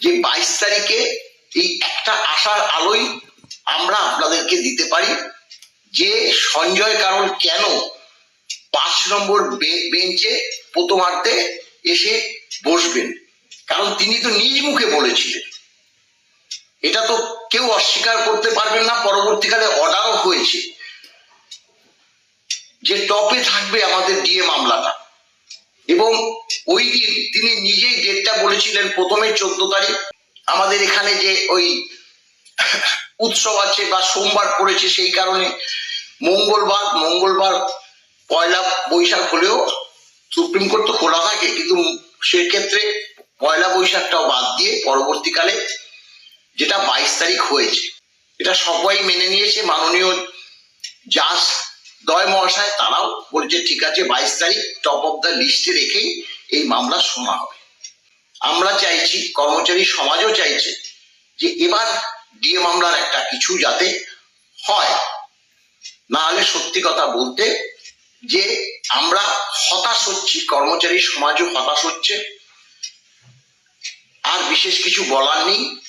যে বাইশ তারিখে এই একটা আশার আলোই আমরা আপনাদেরকে দিতে পারি যে সঞ্জয় কারণ কেন পাঁচ নম্বর বেঞ্চে প্রথমার্ধে এসে বসবেন? কারণ তিনি তো নিজ মুখে বলেছিলেন। এটা তো কেউ অস্বীকার করতে পারবেন না, পরবর্তীকালে অর্ডারও হয়েছে। যে টপে থাকবে আমাদের ডিএ মামলাটা। এবং ওই দিন তিনি নিজেই ডেটটা বলেছিলেন প্রথমে চোদ্দ তারিখ। আমাদের এখানে যে ওই উৎসব আছে বা সোমবার পড়েছে সেই কারণে মঙ্গলবার মঙ্গলবার পয়লা বৈশাখ হলেও সুপ্রিম কোর্ট তো খোলা থাকে, কিন্তু সেক্ষেত্রে পয়লা বৈশাখটাও বাদ দিয়ে পরবর্তীকালে যেটা বাইশ তারিখ হয়েছে, এটা সবাই মেনে নিয়েছে, মাননীয় জাস দয় মহাশয় তারাও বলছে, ঠিক আছে, বাইশ তারিখ টপ অফ দ্য লিস্টে রেখেই এই মামলা শোনা হবে। আমরা চাইছি, কর্মচারী সমাজও চাইছে যে এবার ডিএ মামলার একটা কিছু যাতে হয়। না হলে সত্যি কথা বলতে যে আমরা হতাশ হচ্ছি, কর্মচারী সমাজও হতাশ হচ্ছে। আর বিশেষ কিছু বলার নেই।